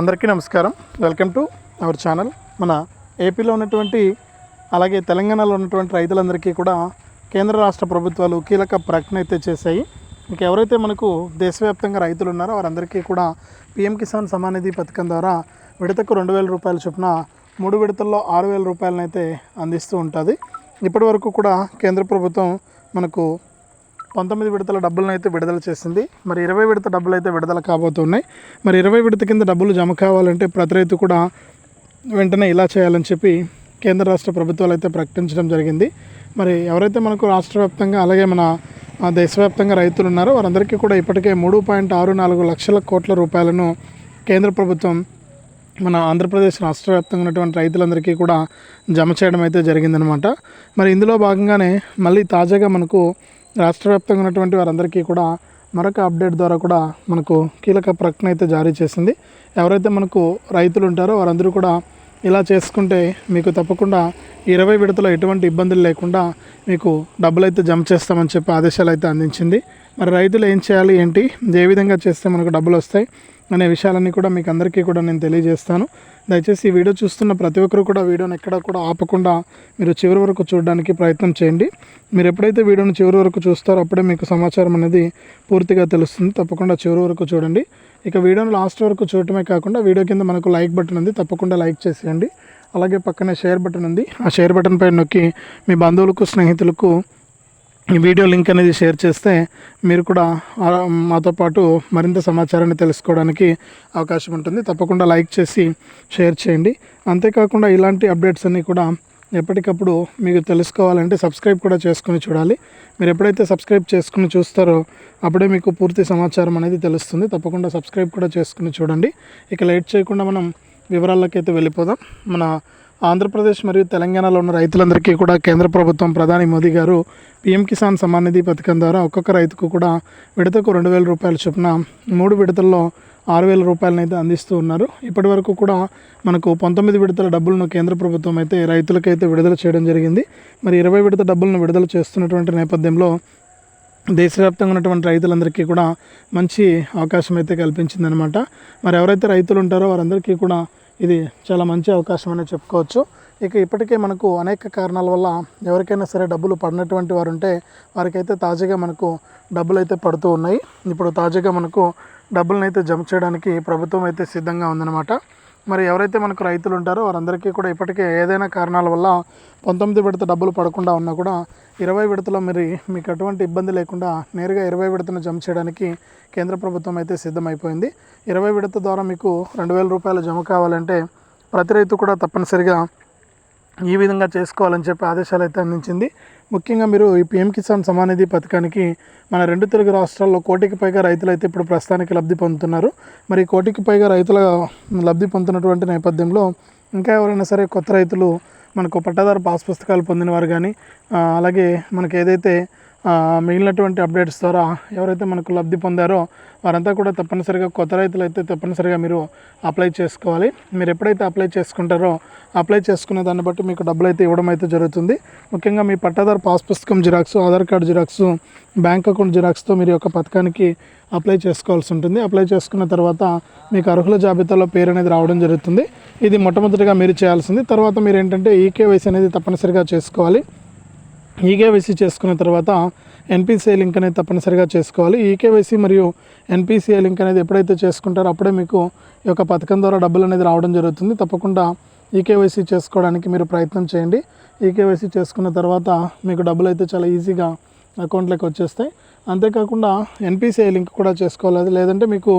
అందరికీ నమస్కారం. Welcome to our channel. మన ఏపీలో ఉన్నటువంటి అలాగే తెలంగాణలో ఉన్నటువంటి రైతులందరికీ కూడా కేంద్ర రాష్ట్ర ప్రభుత్వాలు కీలక ప్రకటన అయితే చేశాయి. ఇక ఎవరైతే మనకు దేశవ్యాప్తంగా రైతులు ఉన్నారో వారందరికీ కూడా పిఎం కిసాన్ సమానిధి పథకం ద్వారా విడతకు రెండు వేల రూపాయల చొప్పున మూడు విడతల్లో ఆరు వేల రూపాయలనైతే అందిస్తూ ఉంటుంది. ఇప్పటి వరకు కూడా కేంద్ర ప్రభుత్వం మనకు పంతొమ్మిది విడతల డబ్బులను అయితే విడుదల చేసింది. మరి ఇరవై విడత డబ్బులు అయితే విడుదల కాబోతున్నాయి. మరి ఇరవై విడత కింద డబ్బులు జమ కావాలంటే ప్రతి రైతు కూడా వెంటనే ఇలా చేయాలని చెప్పి కేంద్ర రాష్ట్ర ప్రభుత్వాలు అయితే ప్రకటించడం జరిగింది. మరి ఎవరైతే మనకు రాష్ట్ర వ్యాప్తంగా అలాగే మన దేశవ్యాప్తంగా రైతులు ఉన్నారో వారందరికీ కూడా ఇప్పటికే మూడు పాయింట్ ఆరు నాలుగు లక్షల కోట్ల రూపాయలను కేంద్ర ప్రభుత్వం మన ఆంధ్రప్రదేశ్ రాష్ట్ర వ్యాప్తంగా ఉన్నటువంటి రైతులందరికీ కూడా జమ చేయడం అయితే జరిగిందనమాట మరి ఇందులో భాగంగానే మళ్ళీ తాజాగా మనకు రాష్ట్ర వ్యాప్తంగా ఉన్నటువంటి వారందరికీ కూడా మరొక అప్డేట్ ద్వారా కూడా మనకు కీలక ప్రకటన అయితే జారీ చేసింది. ఎవరైతే మనకు రైతులు ఉంటారో వారందరూ కూడా ఇలా చేసుకుంటే మీకు తప్పకుండా ఇరవై విడతలో ఎటువంటి ఇబ్బందులు లేకుండా మీకు డబ్బులు అయితే జమ చేస్తామని చెప్పి ఆదేశాలు అయితే అందించింది. మరి రైతులు ఏం చేయాలి ఏంటి ఏ విధంగా చేస్తే మనకు డబ్బులు వస్తాయి అనే విషయాలన్నీ కూడా మీకు అందరికీ కూడా నేను తెలియజేస్తాను. దయచేసి ఈ వీడియో చూస్తున్న ప్రతి ఒక్కరు కూడా వీడియోని ఎక్కడ కూడా ఆపకుండా మీరు చివరి వరకు చూడడానికి ప్రయత్నం చేయండి. మీరు ఎప్పుడైతే వీడియోని చివరి వరకు చూస్తారో అప్పుడే మీకు సమాచారం అనేది పూర్తిగా తెలుస్తుంది. తప్పకుండా చివరి వరకు చూడండి. ఇక వీడియోని లాస్ట్ వరకు చూడటమే కాకుండా వీడియో కింద మనకు లైక్ బటన్ ఉంది. తప్పకుండా లైక్ చేసేయండి. అలాగే పక్కనే షేర్ బటన్ ఉంది. ఆ షేర్ బటన్ పైన నొక్కి మీ బంధువులకు స్నేహితులకు ఈ వీడియో లింక్ అనేది షేర్ చేస్తే మీరు కూడా మాతో పాటు మరింత సమాచారాన్ని తెలుసుకోవడానికి అవకాశం ఉంటుంది. తప్పకుండా లైక్ చేసి షేర్ చేయండి. అంతేకాకుండా ఇలాంటి అప్డేట్స్ అన్నీ కూడా ఎప్పటికప్పుడు మీకు తెలుసుకోవాలంటే సబ్స్క్రైబ్ కూడా చేసుకుని చూడాలి. మీరు ఎప్పుడైతే సబ్స్క్రైబ్ చేసుకుని చూస్తారో అప్పుడే మీకు పూర్తి సమాచారం అనేది తెలుస్తుంది. తప్పకుండా సబ్స్క్రైబ్ కూడా చేసుకుని చూడండి. ఇక లైట్ చేయకుండా మనం వివరాల్లోకైతే వెళ్ళిపోదాం. మన ఆంధ్రప్రదేశ్ మరియు తెలంగాణలో ఉన్న రైతులందరికీ కూడా కేంద్ర ప్రభుత్వం ప్రధాని మోదీ గారు పీఎం కిసాన్ సమ్మాన్ నిధి పథకం ద్వారా ఒక్కొక్క రైతుకు కూడా విడతకు రెండు వేల రూపాయల చొప్పున మూడు విడతల్లో ఆరు వేల రూపాయలను అయితే అందిస్తూ ఉన్నారు. ఇప్పటి వరకు కూడా మనకు పంతొమ్మిది విడతల డబ్బులను కేంద్ర ప్రభుత్వం అయితే రైతులకైతే విడుదల చేయడం జరిగింది. మరి ఇరవై విడత డబ్బులను విడుదల చేస్తున్నటువంటి నేపథ్యంలో దేశవ్యాప్తంగా ఉన్నటువంటి రైతులందరికీ కూడా మంచి అవకాశం అయితే కల్పించిందనమాట మరి ఎవరైతే రైతులు ఉంటారో వారందరికీ కూడా ఇది చాలా మంచి అవకాశం అని చెప్పుకోవచ్చు. ఇక ఇప్పటికే మనకు అనేక కారణాల వల్ల ఎవరికైనా సరే డబ్బులు పడినటువంటి వారు ఉంటే వారికైతే తాజాగా మనకు డబ్బులు అయితే పడుతూ ఉన్నాయి. ఇప్పుడు తాజాగా మనకు డబ్బులను అయితే జమ చేయడానికి ప్రభుత్వం అయితే సిద్ధంగా ఉందన్నమాట. మరి ఎవరైతే మనకు రైతులు ఉంటారో వారందరికీ కూడా ఇప్పటికే ఏదైనా కారణాల వల్ల పంతొమ్మిది విడత డబ్బులు పడకుండా ఉన్నా కూడా ఇరవై విడతలో మరి మీకు ఎటువంటి ఇబ్బంది లేకుండా నేరుగా ఇరవై విడతను జమ చేయడానికి కేంద్ర ప్రభుత్వం అయితే సిద్ధమైపోయింది. ఇరవై విడత ద్వారా మీకు రెండు వేల రూపాయలు జమ కావాలంటే ప్రతి రైతు కూడా తప్పనిసరిగా ఈ విధంగా చేసుకోవాలని చెప్పి ఆదేశాలు అయితే అందించింది. ముఖ్యంగా మీరు ఈ పిఎం కిసాన్ సమానిధి పథకానికి మన రెండు తెలుగు రాష్ట్రాల్లో కోటికి పైగా రైతులు అయితే ఇప్పుడు ప్రస్తుతానికి లబ్ధి పొందుతున్నారు. మరి కోటికి పైగా రైతుల లబ్ధి పొందుతున్నటువంటి నేపథ్యంలో ఇంకా ఎవరైనా సరే కొత్త రైతులు మనకు పట్టాదారు పాస్ పుస్తకాలు పొందిన వారు కానీ అలాగే మనకి ఏదైతే మిగిలినటువంటి అప్డేట్స్ ద్వారా ఎవరైతే మనకు లబ్ధి పొందారో వారంతా కూడా తప్పనిసరిగా కొత్త రైతులు అయితే తప్పనిసరిగా మీరు అప్లై చేసుకోవాలి. మీరు ఎప్పుడైతే అప్లై చేసుకుంటారో అప్లై చేసుకునే దాన్ని బట్టి మీకు డబ్బులు అయితే ఇవ్వడం అయితే జరుగుతుంది. ముఖ్యంగా మీ పట్టాదారు పాస్ పుస్తకం xerox Aadhaar card xerox bank account జిరాక్స్తో మీరు యొక్క పథకానికి అప్లై చేసుకోవాల్సి ఉంటుంది. అప్లై చేసుకున్న తర్వాత మీకు అర్హుల జాబితాలో పేరు అనేది రావడం జరుగుతుంది. ఇది మొట్టమొదటిగా మీరు చేయాల్సింది. తర్వాత మీరు ఏంటంటే ఈకేవైసీ అనేది తప్పనిసరిగా చేసుకోవాలి. ఈకేవైసీ చేసుకున్న తర్వాత ఎన్పిసిఐ లింక్ అనేది తప్పనిసరిగా చేసుకోవాలి. ఈకేవైసీ మరియు ఎన్పిసిఐ లింక్ అనేది ఎప్పుడైతే చేసుకుంటారో అప్పుడే మీకు ఈ యొక్క పథకం ద్వారా డబ్బులు అనేది రావడం జరుగుతుంది. తప్పకుండా ఈకేవైసీ చేసుకోవడానికి మీరు ప్రయత్నం చేయండి. ఈకేవైసీ చేసుకున్న తర్వాత మీకు డబ్బులు అయితే చాలా ఈజీగా అకౌంట్లోకి వచ్చేస్తాయి. అంతేకాకుండా ఎన్పిసిఐ లింక్ కూడా చేసుకోవాలి. అది లేదంటే మీకు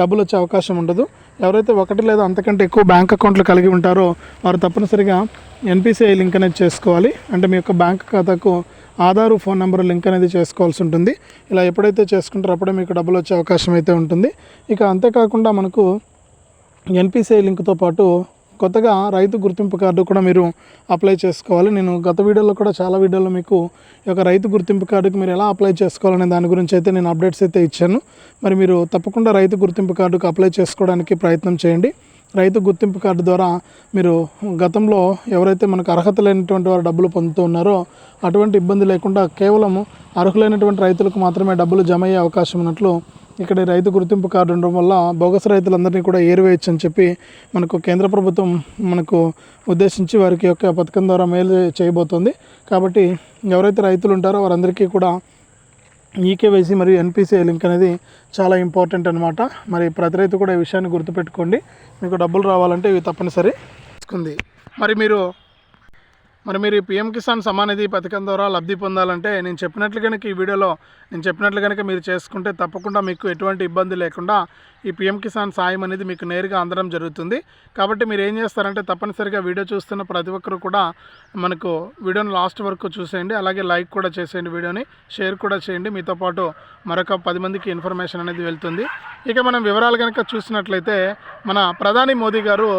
డబ్బులు వచ్చే అవకాశం ఉండదు. ఎవరైతే ఒకటి లేదా అంతకంటే ఎక్కువ బ్యాంక్ అకౌంట్లు కలిగి ఉంటారో వారు తప్పనిసరిగా ఎన్పిసిఐ లింక్ అనేది చేసుకోవాలి. అంటే మీ యొక్క బ్యాంక్ ఖాతాకు ఆధారు ఫోన్ నెంబర్ లింక్ అనేది చేసుకోవాల్సి ఉంటుంది. ఇలా ఎప్పుడైతే చేసుకుంటారో అప్పుడే మీకు డబ్బులు వచ్చే అవకాశం అయితే ఉంటుంది. ఇక అంతేకాకుండా మనకు ఎన్పిసిఐ లింక్తో పాటు కొత్తగా రైతు గుర్తింపు కార్డు కూడా మీరు అప్లై చేసుకోవాలి. నేను గత వీడియోలో కూడా చాలా వీడియోలో మీకు ఈ యొక్క రైతు గుర్తింపు కార్డుకి మీరు ఎలా అప్లై చేసుకోవాలనే దాని గురించి అయితే నేను అప్డేట్స్ అయితే ఇచ్చాను. మరి మీరు తప్పకుండా రైతు గుర్తింపు కార్డుకు అప్లై చేసుకోవడానికి ప్రయత్నం చేయండి. రైతు గుర్తింపు కార్డు ద్వారా మీరు గతంలో ఎవరైతే మనకు అర్హత లేనటువంటి వారు డబ్బులు పొందుతూ ఉన్నారో అటువంటి ఇబ్బంది లేకుండా కేవలం అర్హులైనటువంటి రైతులకు మాత్రమే డబ్బులు జమ అయ్యే అవకాశం ఉన్నట్లు ఇక్కడ రైతు గుర్తింపు కార్డు ఉండడం వల్ల బోగస్ రైతులందరినీ కూడా ఏరివేయచ్చు అని చెప్పి మనకు కేంద్ర ప్రభుత్వం మనకు ఉద్దేశించి వారికి యొక్క పథకం ద్వారా మేలు చేయబోతోంది. కాబట్టి ఎవరైతే రైతులు ఉంటారో వారందరికీ కూడా ఈకేవైసీ మరియు ఎన్పిసిఐ లింక్ అనేది చాలా ఇంపార్టెంట్ అనమాట మరి ప్రతి రైతు కూడా ఈ విషయాన్ని గుర్తుపెట్టుకోండి. మీకు డబ్బులు రావాలంటే ఇవి తప్పనిసరి. తీసుకుంది. మరి మీరు మరి మీరు ఈ పిఎం కిసాన్ సమానిధి పథకం ద్వారా లబ్ధి పొందాలంటే నేను చెప్పినట్లు కనుక ఈ వీడియోలో నేను చెప్పినట్లు కనుక మీరు చేసుకుంటే తప్పకుండా మీకు ఎటువంటి ఇబ్బంది లేకుండా ఈ పిఎం కిసాన్ సాయం అనేది మీకు నేరుగా అందడం జరుగుతుంది. కాబట్టి మీరు ఏం చేస్తారంటే తప్పనిసరిగా వీడియో చూస్తున్న ప్రతి ఒక్కరు కూడా మనకు వీడియోని లాస్ట్ వరకు చూసేయండి. అలాగే లైక్ కూడా చేసేయండి వీడియోని షేర్ కూడా చేయండి. మీతో పాటు మరొక పది మందికి ఇన్ఫర్మేషన్ అనేది వెళ్తుంది. ఇక మనం వివరాలు కనుక చూసినట్లయితే మన ప్రధాని మోదీ గారు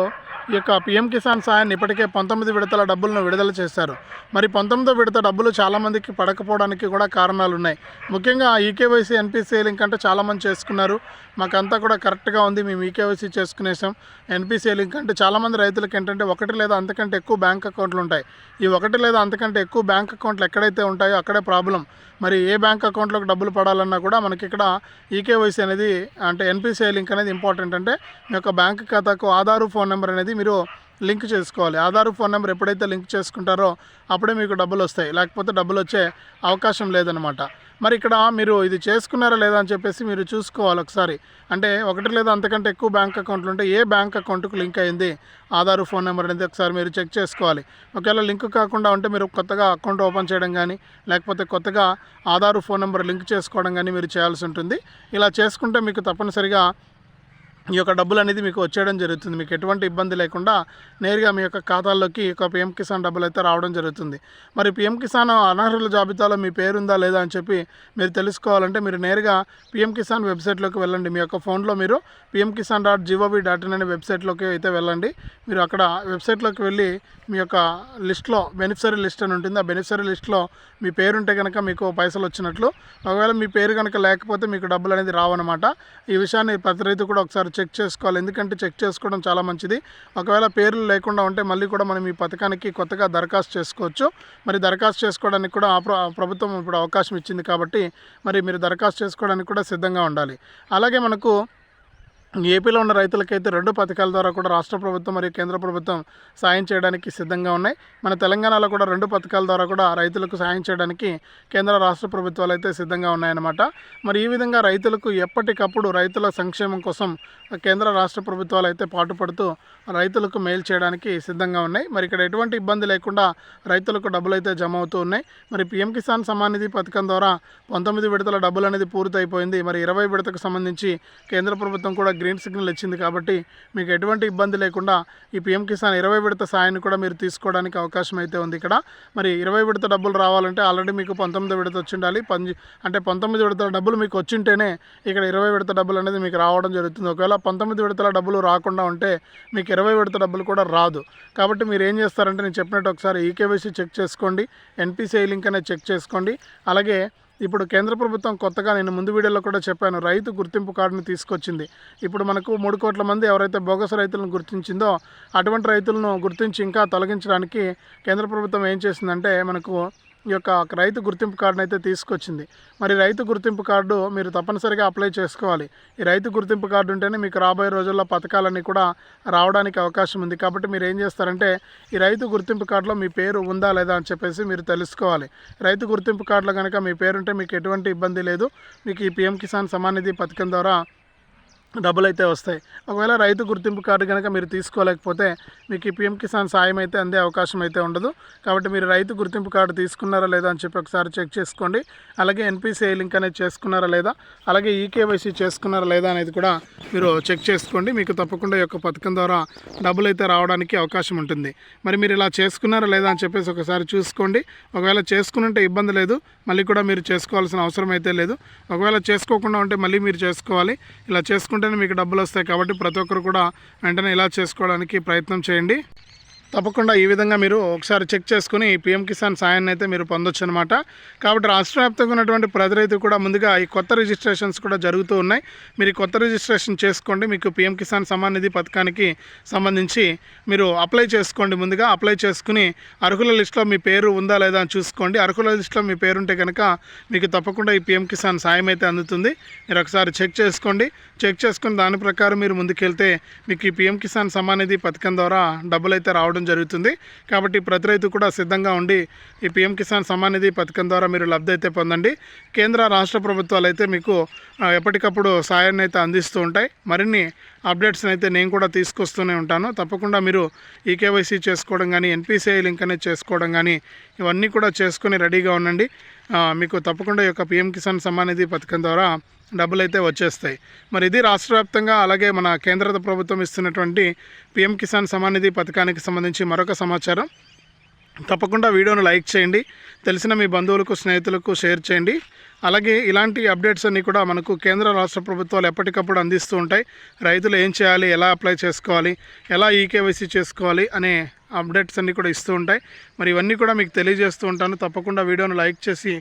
ఈ యొక్క పిఎం కిసాన్ సాయాన్ని ఇప్పటికే పంతొమ్మిది విడతల డబ్బులను విడుదల చేశారు. మరి పంతొమ్మిదో విడత డబ్బులు చాలామందికి పడకపోవడానికి కూడా కారణాలు ఉన్నాయి ముఖ్యంగా ఈకేవైసీ ఎన్పిసిఐ లింక్ అంటే చాలామంది చేసుకున్నారు. మాకంతా కూడా కరెక్ట్గా ఉంది. మేము ఈకేవైసీ చేసుకునేసాం. ఎన్పిసిఐ లింక్ అంటే చాలామంది రైతులకు ఏంటంటే ఒకటి లేదా అంతకంటే ఎక్కువ బ్యాంక్ అకౌంట్లు ఉంటాయి. ఈ ఒకటి లేదా అంతకంటే ఎక్కువ బ్యాంక్ అకౌంట్లు ఎక్కడైతే ఉంటాయో అక్కడే ప్రాబ్లం. మరి ఏ బ్యాంక్ అకౌంట్లోకి డబ్బులు పడాలన్నా కూడా మనకి ఇక్కడ ఈకేవైసీ అనేది అంటే ఎన్పిసిఐ లింక్ అనేది ఇంపార్టెంట్. అంటే మీ యొక్క బ్యాంక్ ఖాతాకు ఆధారు ఫోన్ నెంబర్ అనేది మీరు లింక్ చేసుకోవాలి. ఆధార్ ఫోన్ నెంబర్ ఎప్పుడైతే లింక్ చేసుకుంటారో అప్పుడే మీకు డబ్బులు వస్తాయి. లేకపోతే డబ్బులు వచ్చే అవకాశం లేదనమాట మరి ఇక్కడ మీరు ఇది చేసుకున్నారా లేదా అని చెప్పేసి మీరు చూసుకోవాలి ఒకసారి. అంటే ఒకటి లేదా అంతకంటే ఎక్కువ బ్యాంక్ అకౌంట్లు ఉంటే ఏ బ్యాంక్ అకౌంట్కు లింక్ అయింది? ఆధార్ ఫోన్ నెంబర్ అనేది ఒకసారి మీరు చెక్ చేసుకోవాలి. ఒకవేళ లింక్ కాకుండా ఉంటే మీరు కొత్తగా అకౌంట్ ఓపెన్ చేయడం కానీ లేకపోతే కొత్తగా ఆధార్ ఫోన్ నెంబర్ లింక్ చేసుకోవడం కానీ మీరు చేయాల్సి ఉంటుంది. ఇలా చేసుకుంటే మీకు తప్పనిసరిగా ఈ యొక్క డబ్బులు అనేది మీకు వచ్చేయడం జరుగుతుంది. మీకు ఎటువంటి ఇబ్బంది లేకుండా నేరుగా మీ యొక్క ఖాతాల్లోకి ఈ యొక్క పిఎం కిసాన్ డబ్బులు అయితే రావడం జరుగుతుంది. మరి పిఎం కిసాన్ అనర్హుల జాబితాలో మీ పేరు ఉందా లేదా అని చెప్పి మీరు తెలుసుకోవాలంటే మీరు నేరుగా పిఎం కిసాన్ వెబ్సైట్లోకి వెళ్ళండి. మీ యొక్క ఫోన్లో మీరు PM Kisan dot GOV dot in అనే వెబ్సైట్లోకి అయితే వెళ్ళండి. మీరు అక్కడ వెబ్సైట్లోకి వెళ్ళి మీ యొక్క లిస్ట్లో బెనిఫిషరీ లిస్ట్ అని ఉంటుంది. ఆ బెనిఫిషరీ లిస్ట్లో మీ పేరు ఉంటే కనుక మీకు పైసలు వచ్చినట్లు. ఒకవేళ మీ పేరు కనుక లేకపోతే మీకు డబ్బులు అనేది రావన్నమాట. ఈ విషయాన్ని ప్రతి రైతు కూడా ఒకసారి చెక్ చేసుకోవాలి. ఎందుకంటే చెక్ చేసుకోవడం చాలా మంచిది. ఒకవేళ పేర్లు లేకుండా ఉంటే మళ్ళీ కూడా మనం ఈ పథకానికి కొత్తగా దరఖాస్తు చేసుకోవచ్చు. మరి దరఖాస్తు చేసుకోవడానికి కూడా ఆ ప్ర- ప్రభుత్వం ఇప్పుడు అవకాశం ఇచ్చింది కాబట్టి మరి మీరు దరఖాస్తు చేసుకోవడానికి కూడా సిద్ధంగా ఉండాలి. అలాగే మనకు ఏపీలో ఉన్న రైతులకైతే రెండు పథకాల ద్వారా కూడా రాష్ట్ర ప్రభుత్వం మరియు కేంద్ర ప్రభుత్వం సాయం చేయడానికి సిద్ధంగా ఉన్నాయి. మన తెలంగాణలో కూడా రెండు పథకాల ద్వారా కూడా రైతులకు సాయం చేయడానికి కేంద్ర రాష్ట్ర ప్రభుత్వాలు అయితే సిద్ధంగా ఉన్నాయన్నమాట. మరి ఈ విధంగా రైతులకు ఎప్పటికప్పుడు రైతుల సంక్షేమం కోసం కేంద్ర రాష్ట్ర ప్రభుత్వాలు అయితే పాటుపడుతూ రైతులకు మేలు చేయడానికి సిద్ధంగా ఉన్నాయి. మరి ఇక్కడ ఎటువంటి ఇబ్బంది లేకుండా రైతులకు డబ్బులు అయితే జమ అవుతూ ఉన్నాయి. మరి పిఎం కిసాన్ సమ్మాన్ నిధి పథకం ద్వారా పంతొమ్మిది విడతల డబ్బులు అనేది పూర్తయిపోయింది. మరి ఇరవై విడతకు సంబంధించి కేంద్ర ప్రభుత్వం కూడా గ్రీన్ సిగ్నల్ ఇచ్చింది కాబట్టి మీకు ఎటువంటి ఇబ్బంది లేకుండా ఈ పిఎం కిసాన్ ఇరవై విడత సాయాన్ని కూడా మీరు తీసుకోవడానికి అవకాశం అయితే ఉంది ఇక్కడ. మరి ఇరవై విడత డబ్బులు రావాలంటే ఆల్రెడీ మీకు పంతొమ్మిది విడత వచ్చి ఉండాలి పంజి అంటే పంతొమ్మిది విడతల డబ్బులు మీకు వచ్చింటేనే ఇక్కడ ఇరవై విడత డబ్బులు అనేది మీకు రావడం జరుగుతుంది. ఒకవేళ పంతొమ్మిది విడతల డబ్బులు రాకుండా ఉంటే మీకు ఇరవై విడత డబ్బులు కూడా రాదు. కాబట్టి మీరు ఏం చేస్తారంటే నేను చెప్పినట్టు ఒకసారి ఈకేవైసీ చెక్ చేసుకోండి. ఎన్పిసిఐ లింక్ అనేది చెక్ చేసుకోండి. అలాగే ఇప్పుడు కేంద్ర ప్రభుత్వం కొత్తగా నేను ముందు వీడియోలో కూడా చెప్పాను రైతు గుర్తింపు కార్డును తీసుకొచ్చింది. ఇప్పుడు మనకు మూడు కోట్ల మంది ఎవరైతే బోగస్ రైతులను గుర్తించిందో అటువంటి రైతులను గుర్తించి ఇంకా తొలగించడానికి కేంద్ర ప్రభుత్వం ఏం చేసిందంటే మనకు ఈ యొక్క రైతు గుర్తింపు కార్డును అయితే తీసుకొచ్చింది. మరి రైతు గుర్తింపు కార్డు మీరు తప్పనిసరిగా అప్లై చేసుకోవాలి. ఈ రైతు గుర్తింపు కార్డు ఉంటేనే మీకు రాబోయే రోజుల్లో పథకాలన్నీ కూడా రావడానికి అవకాశం ఉంది. కాబట్టి మీరు ఏం చేస్తారంటే ఈ రైతు గుర్తింపు కార్డులో మీ పేరు ఉందా లేదా అని చెప్పేసి మీరు తెలుసుకోవాలి. రైతు గుర్తింపు కార్డులో కనుక మీ పేరు ఉంటే మీకు ఎటువంటి ఇబ్బంది లేదు. మీకు ఈ పిఎం కిసాన్ సమాన్ నిధి పథకం ద్వారా డబ్బులు అయితే వస్తాయి. ఒకవేళ రైతు గుర్తింపు కార్డు కనుక మీరు తీసుకోలేకపోతే మీకు ఈ పిఎం కిసాన్ సాయం అయితే అందే అవకాశం అయితే ఉండదు. కాబట్టి మీరు రైతు గుర్తింపు కార్డు తీసుకున్నారా లేదా అని చెప్పి ఒకసారి చెక్ చేసుకోండి. అలాగే ఎన్పిసిఐ లింక్ అనేది చేసుకున్నారా లేదా అలాగే ఈకేవైసీ చేసుకున్నారా లేదా అనేది కూడా మీరు చెక్ చేసుకోండి. మీకు తప్పకుండా ఈ యొక్క పథకం ద్వారా డబ్బులు అయితే రావడానికి అవకాశం ఉంటుంది. మరి మీరు ఇలా చేసుకున్నారా లేదా అని చెప్పేసి ఒకసారి చూసుకోండి. ఒకవేళ చేసుకున్నంటే ఇబ్బంది లేదు. మళ్ళీ కూడా మీరు చేసుకోవాల్సిన అవసరం అయితే లేదు. ఒకవేళ చేసుకోకుండా ఉంటే మళ్ళీ మీరు చేసుకోవాలి. ఇలా చేసుకుంటే చేసుకుంటేనే మీకు డబ్బులు వస్తాయి కాబట్టి ప్రతి ఒక్కరు కూడా వెంటనే ఇలా చేసుకోవడానికి ప్రయత్నం చేయండి. తప్పకుండా ఈ విధంగా మీరు ఒకసారి చెక్ చేసుకుని పిఎం కిసాన్ సాయాన్ని అయితే మీరు పొందొచ్చు అనమాట కాబట్టి రాష్ట్ర వ్యాప్తంగా ఉన్నటువంటి ప్రతి రైతు కూడా ముందుగా ఈ కొత్త రిజిస్ట్రేషన్స్ కూడా జరుగుతూ ఉన్నాయి. మీరు కొత్త రిజిస్ట్రేషన్ చేసుకోండి. మీకు పిఎం కిసాన్ సమాన్ నిధి పథకానికి సంబంధించి మీరు అప్లై చేసుకోండి ముందుగా. అప్లై చేసుకుని అర్హుల లిస్టులో మీ పేరు ఉందా లేదా అని చూసుకోండి. అర్హుల లిస్టులో మీ పేరుంటే కనుక మీకు తప్పకుండా ఈ పిఎం కిసాన్ సాయం అయితే అందుతుంది. మీరు ఒకసారి చెక్ చేసుకోండి. చెక్ చేసుకుని దాని ప్రకారం మీరు ముందుకెళ్తే మీకు ఈ పిఎం కిసాన్ సమాన్ నిధి పథకం ద్వారా డబ్బులు అయితే రావడం జరుగుతుంది. కాబట్టి ప్రతి రైతు కూడా సిద్ధంగా ఉండి ఈ పిఎం కిసాన్ సమ్మాన్ నిధి పథకం ద్వారా మీరు లబ్ధి అయితే పొందండి. కేంద్ర రాష్ట్ర ప్రభుత్వాలు అయితే మీకు ఎప్పటికప్పుడు సాయాన్ని అయితే అందిస్తూ ఉంటాయి. మరిన్ని అప్డేట్స్ని అయితే నేను కూడా తీసుకొస్తూనే ఉంటాను. తప్పకుండా మీరు ఈకేవైసీ చేసుకోవడం కానీ ఎన్పిసిఐ లింక్ అనేది చేసుకోవడం కానీ ఇవన్నీ కూడా చేసుకొని రెడీగా ఉండండి. మీకు తప్పకుండా ఈ యొక్క పిఎం కిసాన్ సమ్మాన్ నిధి పథకం ద్వారా డబ్బులు అయితే వచ్చేస్తాయి. మరి ఇది రాష్ట్ర వ్యాప్తంగా అలాగే మన కేంద్ర ప్రభుత్వం ఇస్తున్నటువంటి పిఎం కిసాన్ సమ్మాన్ నిధి పథకానికి సంబంధించి మరొక సమాచారం. తప్పకుండా వీడియోను లైక్ చేయండి తెలిసిన మీ బంధువులకు స్నేహితులకు షేర్ చేయండి. అలాగే ఇలాంటి అప్డేట్స్ అన్నీ కూడా మనకు కేంద్ర రాష్ట్ర ప్రభుత్వాలు ఎప్పటికప్పుడు అందిస్తూ ఉంటాయి. రైతులు ఏం చేయాలి ఎలా అప్లై చేసుకోవాలి ఎలా ఈకేవైసీ చేసుకోవాలి అనే అప్డేట్స్ అన్నీ కూడా ఇస్తూ ఉంటాయి. మరి ఇవన్నీ కూడా మీకు తెలియజేస్తూ ఉంటాను. తప్పకుండా వీడియోను లైక్ చేసి